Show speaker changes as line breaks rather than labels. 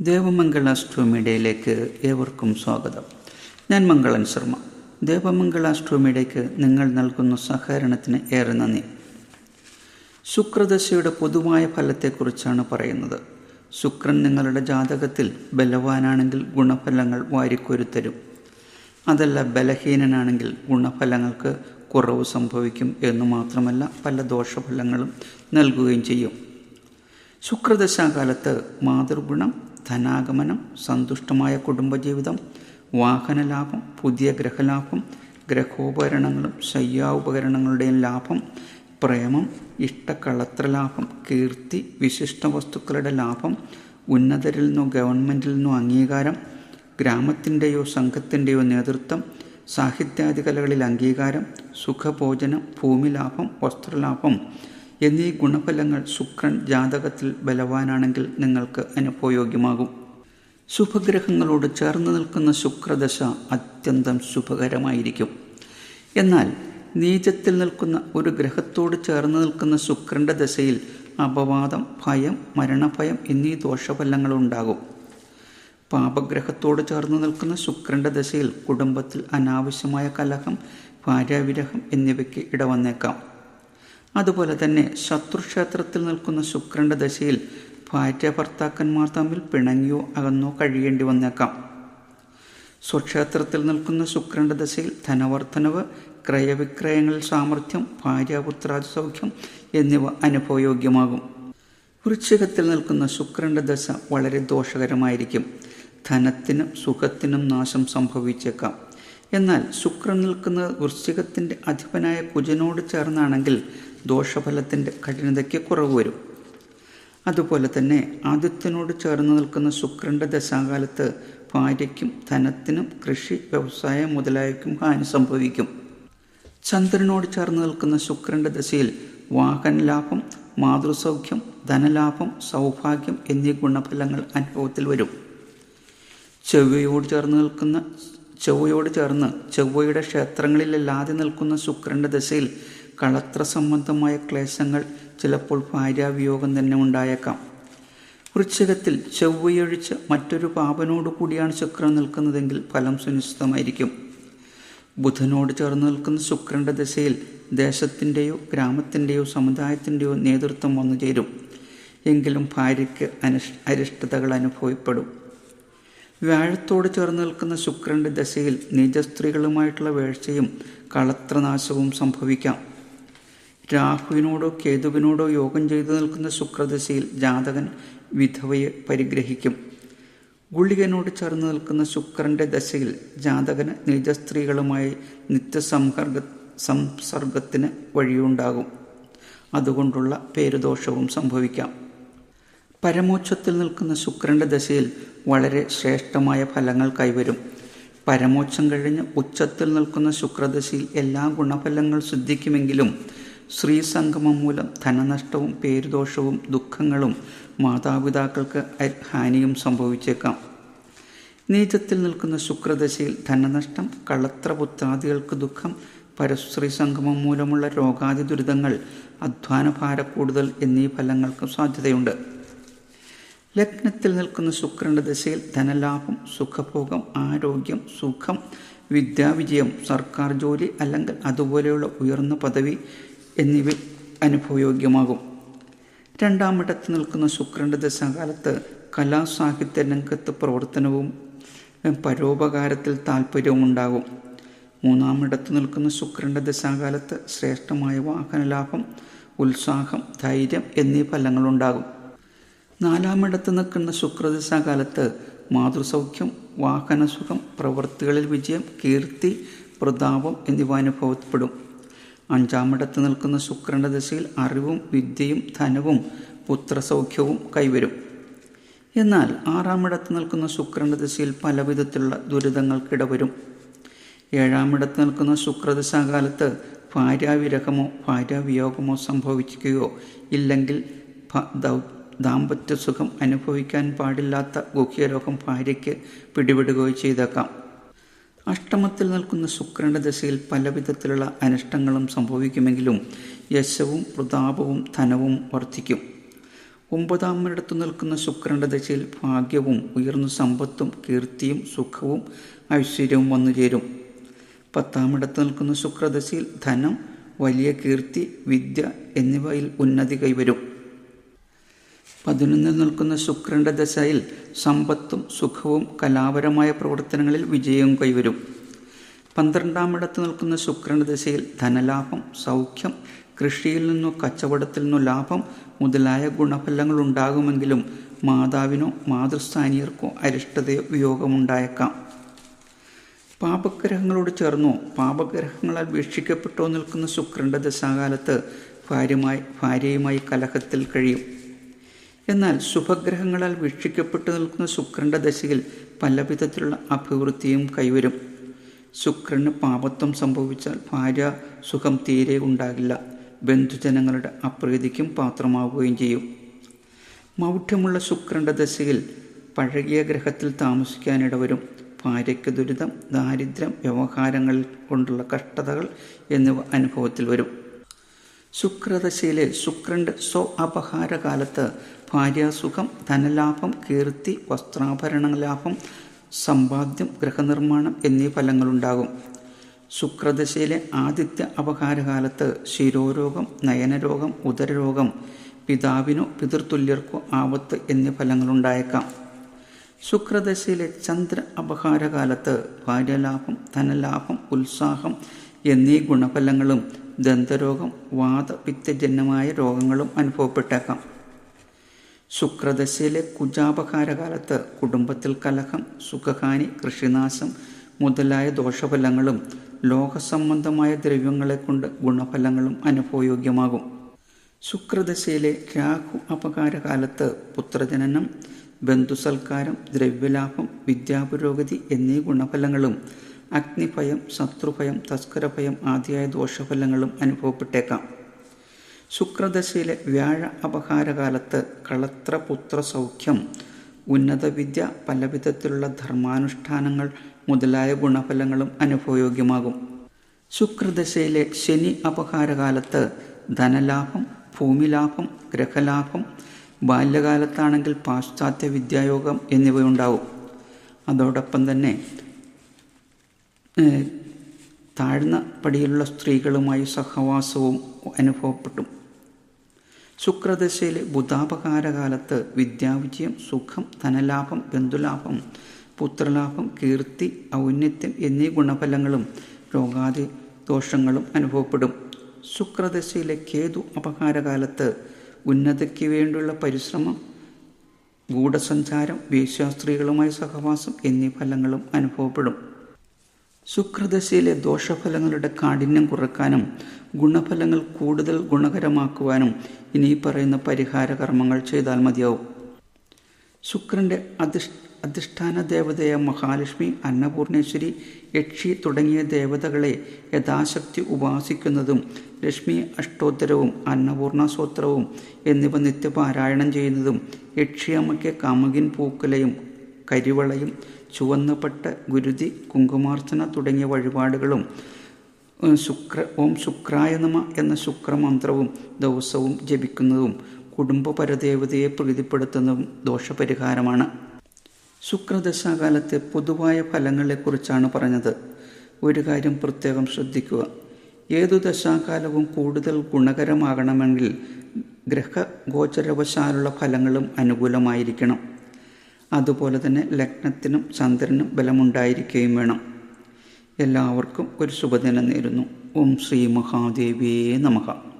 ദേവമംഗള അസ്ട്രോമീഡിയയിലേക്ക് ഏവർക്കും സ്വാഗതം. ഞാൻ മംഗളൻ ശർമ്മ. ദേവമംഗള അസ്ട്രോമീഡിയയ്ക്ക് നിങ്ങൾ നൽകുന്ന സഹകരണത്തിന് ഏറെ നന്ദി. ശുക്രദശയുടെ പൊതുവായ ഫലത്തെക്കുറിച്ചാണ് പറയുന്നത്. ശുക്രൻ നിങ്ങളുടെ ജാതകത്തിൽ ബലവാനാണെങ്കിൽ ഗുണഫലങ്ങൾ വാരിക്കൊരുത്തരും. അതല്ല ബലഹീനനാണെങ്കിൽ ഗുണഫലങ്ങൾക്ക് കുറവ് സംഭവിക്കും എന്ന് മാത്രമല്ല പല ദോഷഫലങ്ങളും നൽകുകയും ചെയ്യും. ശുക്രദശാകാലത്ത് മാതൃഗുണം ധനാഗമനം സന്തുഷ്ടമായ കുടുംബജീവിതം വാഹനലാഭം പുതിയ ഗ്രഹലാഭം ഗ്രഹോപകരണങ്ങളും ശയ്യാപകരണങ്ങളുടെയും ലാഭം പ്രേമം ഇഷ്ടകളത്രലാഭം കീർത്തി വിശിഷ്ട വസ്തുക്കളുടെ ലാഭം ഉന്നതരിൽ നിന്നോ ഗവൺമെന്റിൽ നിന്നോ അംഗീകാരം ഗ്രാമത്തിന്റെയോ സംഘത്തിന്റെയോ നേതൃത്വം സാഹിത്യാദി കലകളിൽ അംഗീകാരം സുഖഭോജനം ഭൂമിലാഭം വസ്ത്രലാഭം എന്നീ ഗുണഫലങ്ങൾ ശുക്രൻ ജാതകത്തിൽ ബലവാനാണെങ്കിൽ നിങ്ങൾക്ക് അനുഭവയോഗ്യമാകും. ശുഭഗ്രഹങ്ങളോട് ചേർന്ന് നിൽക്കുന്ന ശുക്രദശ അത്യന്തം ശുഭകരമായിരിക്കും. എന്നാൽ നീചത്തിൽ നിൽക്കുന്ന ഒരു ഗ്രഹത്തോട് ചേർന്ന് നിൽക്കുന്ന ശുക്രന്റെ ദശയിൽ അപവാദം ഭയം മരണഭയം എന്നീ ദോഷഫലങ്ങളുണ്ടാകും പാപഗ്രഹത്തോട് ചേർന്ന് നിൽക്കുന്ന ശുക്രന്റെ ദശയിൽ കുടുംബത്തിൽ അനാവശ്യമായ കലഹം ഭാര്യാവിരഹം എന്നിവയ്ക്ക് ഇടവന്നേക്കാം. അതുപോലെ തന്നെ ശത്രുക്ഷേത്രത്തിൽ നിൽക്കുന്ന ശുക്രന്റെ ദശയിൽ ഭാര്യ ഭർത്താക്കന്മാർ തമ്മിൽ പിണങ്ങിയോ അകന്നോ കഴിയേണ്ടി വന്നേക്കാം. സ്വക്ഷേത്രത്തിൽ നിൽക്കുന്ന ശുക്രന്റെ ദശയിൽ ധനവർദ്ധനവ് ക്രയവിക്രയങ്ങളിൽ സാമർഥ്യം ഭാര്യാപുത്രാദി സൗഖ്യം എന്നിവ അനുഭവയോഗ്യമാകും. വൃശ്ചികത്തിൽ നിൽക്കുന്ന ശുക്രന്റെ ദശ വളരെ ദോഷകരമായിരിക്കും. ധനത്തിനും സുഖത്തിനും നാശം സംഭവിച്ചേക്കാം. എന്നാൽ ശുക്രൻ നിൽക്കുന്നത് വൃശ്ചികത്തിന്റെ അധിപനായ കുജനോട് ചേർന്നാണെങ്കിൽ ദോഷഫലത്തിന്റെ കഠിനതയ്ക്ക് കുറവ് വരും. അതുപോലെ തന്നെ ആദിത്യനോട് ചേർന്ന് നിൽക്കുന്ന ശുക്രന്റെ ദശാകാലത്ത് ഭാര്യയ്ക്കും ധനത്തിനും കൃഷി വ്യവസായം മുതലായക്കും ഹാനി സംഭവിക്കും. ചന്ദ്രനോട് ചേർന്ന് നിൽക്കുന്ന ശുക്രന്റെ ദശയിൽ വാഹനലാഭം മാതൃസൗഖ്യം ധനലാഭം സൗഭാഗ്യം എന്നീ ഗുണഫലങ്ങൾ അനുഭവത്തിൽ വരും. ചെവ്വയോട് ചേർന്ന് നിൽക്കുന്ന ചൊവ്വയോട് ചേർന്ന് ചൊവ്വയുടെ ക്ഷേത്രങ്ങളിലല്ലാതെ നിൽക്കുന്ന ശുക്രന്റെ ദശയിൽ കളത്ര സംബന്ധമായ ക്ലേശങ്ങൾ ചിലപ്പോൾ ഭാര്യാവിയോഗം തന്നെ ഉണ്ടായേക്കാം. വൃശ്ചികത്തിൽ ചൊവ്വയൊഴിച്ച് മറ്റൊരു പാപനോട് കൂടിയാണ് ശുക്രൻ നിൽക്കുന്നതെങ്കിൽ ഫലം സുനിശ്ചിതമായിരിക്കും. ബുധനോട് ചേർന്ന് നിൽക്കുന്ന ശുക്രന്റെ ദശയിൽ ദേശത്തിന്റെയോ ഗ്രാമത്തിന്റെയോ സമുദായത്തിന്റെയോ നേതൃത്വം വന്നു ചേരും. എങ്കിലും ഭാര്യയ്ക്ക് അനിഷ് അരിഷ്ടതകൾ അനുഭവപ്പെടും. വ്യാഴത്തോട് ചേർന്ന് നിൽക്കുന്ന ശുക്രന്റെ ദശയിൽ നിജസ്ത്രീകളുമായിട്ടുള്ള വേഴ്ചയും കളത്രനാശവും സംഭവിക്കാം. രാഹുവിനോടോ കേതുവിനോടോ യോഗം ചെയ്തു നിൽക്കുന്ന ശുക്രദശയിൽ ജാതകൻ വിധവയെ പരിഗ്രഹിക്കും. ഗുളികനോട് ചേർന്ന് നിൽക്കുന്ന ശുക്രന്റെ ദശയിൽ ജാതകന് നിജസ്ത്രീകളുമായി നിത്യസംഹർഗ സംസർഗത്തിന് വഴിയുണ്ടാകും. അതുകൊണ്ടുള്ള പേരുദോഷവും സംഭവിക്കാം. പരമോക്ഷത്തിൽ നിൽക്കുന്ന ശുക്രന്റെ ദശയിൽ വളരെ ശ്രേഷ്ഠമായ ഫലങ്ങൾ കൈവരും. പരമോക്ഷം കഴിഞ്ഞ് ഉച്ചത്തിൽ നിൽക്കുന്ന ശുക്രദശയിൽ എല്ലാ ഗുണഫലങ്ങൾ സിദ്ധിക്കുമെങ്കിലും ശ്രീസംഗമം മൂലം ധനനഷ്ടവും പേരുദോഷവും ദുഃഖങ്ങളും മാതാപിതാക്കൾക്ക് ഹാനിയും സംഭവിച്ചേക്കാം. നീചത്തിൽ നിൽക്കുന്ന ശുക്രദശയിൽ ധനനഷ്ടം കളത്രപുത്രാദികൾക്ക് ദുഃഖം പരശ്രീ സംഗമം മൂലമുള്ള രോഗാദി ദുരിതങ്ങൾ അധ്വാനഭാര കൂടുതൽ എന്നീ ഫലങ്ങൾക്ക് സാധ്യതയുണ്ട്. ലഗ്നത്തിൽ നിൽക്കുന്ന ശുക്രന്റെ ദശയിൽ ധനലാഭം സുഖഭോഗം ആരോഗ്യം സുഖം വിദ്യാവിജയം സർക്കാർ ജോലി അല്ലെങ്കിൽ അതുപോലെയുള്ള ഉയർന്ന പദവി എന്നിവ അനുഭവയോഗ്യമാകും. രണ്ടാമിടത്ത് നിൽക്കുന്ന ശുക്രന്റെ ദശാകാലത്ത് കലാസാഹിത്യ രംഗത്ത് പ്രവർത്തനവും പരോപകാരത്തിൽ താല്പര്യവും ഉണ്ടാകും. മൂന്നാമിടത്ത് നിൽക്കുന്ന ശുക്രന്റെ ദശാകാലത്ത് ശ്രേഷ്ഠമായ വാഹനലാഭം ഉത്സാഹം ധൈര്യം എന്നീ ഫലങ്ങളുണ്ടാകും. നാലാമിടത്ത് നിൽക്കുന്ന ശുക്രദശാകാലത്ത് മാതൃസൗഖ്യം വാഹനസുഖം പ്രവൃത്തികളിൽ വിജയം കീർത്തി പ്രതാപം എന്നിവ അനുഭവപ്പെടും. അഞ്ചാമിടത്ത് നിൽക്കുന്ന ശുക്രന്റെ ദശയിൽ അറിവും വിദ്യയും ധനവും പുത്രസൗഖ്യവും കൈവരും. എന്നാൽ ആറാമിടത്ത് നിൽക്കുന്ന ശുക്രന്റെ ദശയിൽ പല വിധത്തിലുള്ള ദുരിതങ്ങൾക്കിടവരും. ഏഴാമിടത്ത് നിൽക്കുന്ന ശുക്രദശാകാലത്ത് ഭാര്യാവിരഹമോ ഭാര്യാവിയോഗമോ സംഭവിക്കുകയോ ഇല്ലെങ്കിൽ ദാമ്പത്യ സുഖം അനുഭവിക്കാൻ പാടില്ലാത്ത ഗുഹ്യരോഗം ഭാര്യയ്ക്ക് പിടിപെടുകയോ ചെയ്തേക്കാം. അഷ്ടമത്തിൽ നിൽക്കുന്ന ശുക്രന്റെ ദശയിൽ പലവിധത്തിലുള്ള അനിഷ്ടങ്ങളും സംഭവിക്കുമെങ്കിലും യശവും പ്രതാപവും ധനവും വർദ്ധിക്കും. ഒമ്പതാമിടത്ത് നിൽക്കുന്ന ശുക്രന്റെ ദശയിൽ ഭാഗ്യവും ഉയർന്ന സമ്പത്തും കീർത്തിയും സുഖവും ഐശ്വര്യവും വന്നു ചേരും. പത്താമിടത്ത് നിൽക്കുന്ന ശുക്രദശയിൽ ധനം വലിയ കീർത്തി വിദ്യ എന്നിവയിൽ ഉന്നതി കൈവരും. പതിനൊന്നിൽ നിൽക്കുന്ന ശുക്രന്റെ ദശയിൽ സമ്പത്തും സുഖവും കലാപരമായ പ്രവർത്തനങ്ങളിൽ വിജയവും കൈവരും. പന്ത്രണ്ടാം ഇടത്ത് നിൽക്കുന്ന ശുക്രന്റെ ദശയിൽ ധനലാഭം സൗഖ്യം കൃഷിയിൽ നിന്നോ കച്ചവടത്തിൽ നിന്നോ ലാഭം മുതലായ ഗുണഫലങ്ങൾ ഉണ്ടാകുമെങ്കിലും മാതാവിനോ മാതൃസ്ഥാനീയർക്കോ അരിഷ്ടതയോ വിയോഗമുണ്ടായേക്കാം പാപഗ്രഹങ്ങളോട് ചേർന്നോ പാപഗ്രഹങ്ങളാൽ വീക്ഷിക്കപ്പെട്ടോ നിൽക്കുന്ന ശുക്രന്റെ ദശാകാലത്ത് ഭാര്യമായി ഭാര്യയുമായി കലഹത്തിൽ കഴിയും. എന്നാൽ ശുഭഗ്രഹങ്ങളാൽ വീക്ഷിക്കപ്പെട്ടു നിൽക്കുന്ന ശുക്രന്റെ ദശയിൽ പലവിധത്തിലുള്ള അഭിവൃദ്ധിയും കൈവരും. ശുക്രന് പാപത്വം സംഭവിച്ചാൽ ഭാര്യ സുഖം തീരെ ഉണ്ടാകില്ല. ബന്ധുജനങ്ങളുടെ അപ്രീതിക്കും പാത്രമാവുകയും ചെയ്യും. മൗഢ്യമുള്ള ശുക്രന്റെ ദശയിൽ പഴകിയ ഗ്രഹത്തിൽ താമസിക്കാനിടവരും ഭാര്യയ്ക്ക് ദുരിതം ദാരിദ്ര്യം വ്യവഹാരങ്ങൾ കൊണ്ടുള്ള കഷ്ടതകൾ എന്നിവ അനുഭവത്തിൽ വരും. ശുക്രദശയിലെ ശുക്രന്റെ സ്വ അപഹാരകാലത്ത് ഭാര്യാസുഖം ധനലാഭം കീർത്തി വസ്ത്രാഭരണ ലാഭം സമ്പാദ്യം ഗൃഹനിർമ്മാണം എന്നീ ഫലങ്ങളുണ്ടാകും. ശുക്രദശയിലെ ആദിത്യ അപഹാരകാലത്ത് ശിരോരോഗം നയനരോഗം ഉദരരോഗം പിതാവിനോ പിതൃതുല്യർക്കോ ആപത്ത് എന്നീ ഫലങ്ങളുണ്ടായേക്കാം. ശുക്രദശയിലെ ചന്ദ്ര അപഹാരകാലത്ത് ഭാര്യലാഭം ധനലാഭം ഉത്സാഹം എന്നീ ഗുണഫലങ്ങളും ദന്തരോഗം വാദപിത്തജന്യമായ രോഗങ്ങളും അനുഭവപ്പെട്ടേക്കാം. ശുക്രദശയിലെ കുജാപകാര കാലത്ത് കുടുംബത്തിൽ കലഹം സുഖഹാനി കൃഷിനാശം മുതലായ ദോഷഫലങ്ങളും ലോകസംബന്ധമായ ദ്രവ്യങ്ങളെ കൊണ്ട് ഗുണഫലങ്ങളും അനുഭവയോഗ്യമാകും. ശുക്രദശയിലെ രാഹു അപകാരകാലത്ത് പുത്രജനനം ബന്ധുസൽക്കാരം ദ്രവ്യലാഭം വിദ്യാപുരോഗതി എന്നീ ഗുണഫലങ്ങളും അഗ്നിഭയം ശത്രുഭയം തസ്കരഭയം ആദിയായ ദോഷഫലങ്ങളും അനുഭവപ്പെട്ടേക്കാം. ശുക്രദശയിലെ വ്യാഴ അപഹാരകാലത്ത് കളത്രപുത്ര സൗഖ്യം ഉന്നത വിദ്യ പലവിധത്തിലുള്ള ധർമാനുഷ്ഠാനങ്ങൾ മുതലായ ഗുണഫലങ്ങളും അനുഭവയോഗ്യമാകും. ശുക്രദശയിലെ ശനി അപഹാരകാലത്ത് ധനലാഭം ഭൂമിലാഭം ഗ്രഹലാഭം ബാല്യകാലത്താണെങ്കിൽ പാശ്ചാത്യ വിദ്യായോഗം എന്നിവയുണ്ടാവും. അതോടൊപ്പം തന്നെ താഴ്ന്ന പടിയിലുള്ള സ്ത്രീകളുമായി സഹവാസവും അനുഭവപ്പെട്ടു. ശുക്രദശയിലെ ബുധാപകാരകാലത്ത് വിദ്യാവിജയം സുഖം ധനലാഭം ബന്ധുലാഭം പുത്രലാഭം കീർത്തി ഔന്നത്യം എന്നീ ഗുണഫലങ്ങളും രോഗാദി ദോഷങ്ങളും അനുഭവപ്പെടും. ശുക്രദശയിലെ കേതു അപകാരകാലത്ത് ഉന്നതയ്ക്ക് വേണ്ടിയുള്ള പരിശ്രമം ഗൂഢസഞ്ചാരം വേശ്യാസ്ത്രീകളുമായി സഹവാസം എന്നീ ഫലങ്ങളും അനുഭവപ്പെടും. ശുക്രദശയിലെ ദോഷഫലങ്ങളുടെ കാഠിന്യം കുറക്കാനും ഗുണഫലങ്ങൾ കൂടുതൽ ഗുണകരമാക്കുവാനും ഇനി പറയുന്ന പരിഹാര കർമ്മങ്ങൾ ചെയ്താൽ മതിയാവും. ശുക്രന്റെ അധിഷ് അധിഷ്ഠാന ദേവതയായ മഹാലക്ഷ്മി അന്നപൂർണേശ്വരി യക്ഷി തുടങ്ങിയ ദേവതകളെ യഥാശക്തി ഉപാസിക്കുന്നതും ലക്ഷ്മി അഷ്ടോത്തരവും അന്നപൂർണ സൂത്രവും എന്നിവ നിത്യപാരായണം ചെയ്യുന്നതും യക്ഷിയമ്മയ്ക്ക് കാമകിൻ പൂക്കലയും കരിവളയും ചുവന്നപ്പെട്ട ഗുരുതി കുങ്കുമാർച്ചന തുടങ്ങിയ വഴിപാടുകളും ശുക്ര ഓം ശുക്രായ നമ എന്ന ശുക്രമന്ത്രവും ദിവസവും ജപിക്കുന്നതും കുടുംബ പരദേവതയെ പ്രീതിപ്പെടുത്തുന്നതും ദോഷപരിഹാരമാണ്. ശുക്രദശാകാലത്തെ പൊതുവായ ഫലങ്ങളെക്കുറിച്ചാണ് പറഞ്ഞത്. ഒരു കാര്യം പ്രത്യേകം ശ്രദ്ധിക്കുക. ഏതു ദശാകാലവും കൂടുതൽ ഗുണകരമാകണമെങ്കിൽ ഗ്രഹഗോചരവശാലുള്ള ഫലങ്ങളും അനുകൂലമായിരിക്കണം. അതുപോലെ തന്നെ ലഗ്നത്തിനും ചന്ദ്രനും ബലമുണ്ടായിരിക്കുകയും വേണം. എല്ലാവർക്കും ഒരു ശുഭദിനം നേരുന്നു. ഓം ശ്രീ മഹാദേവിയേ നമഃ.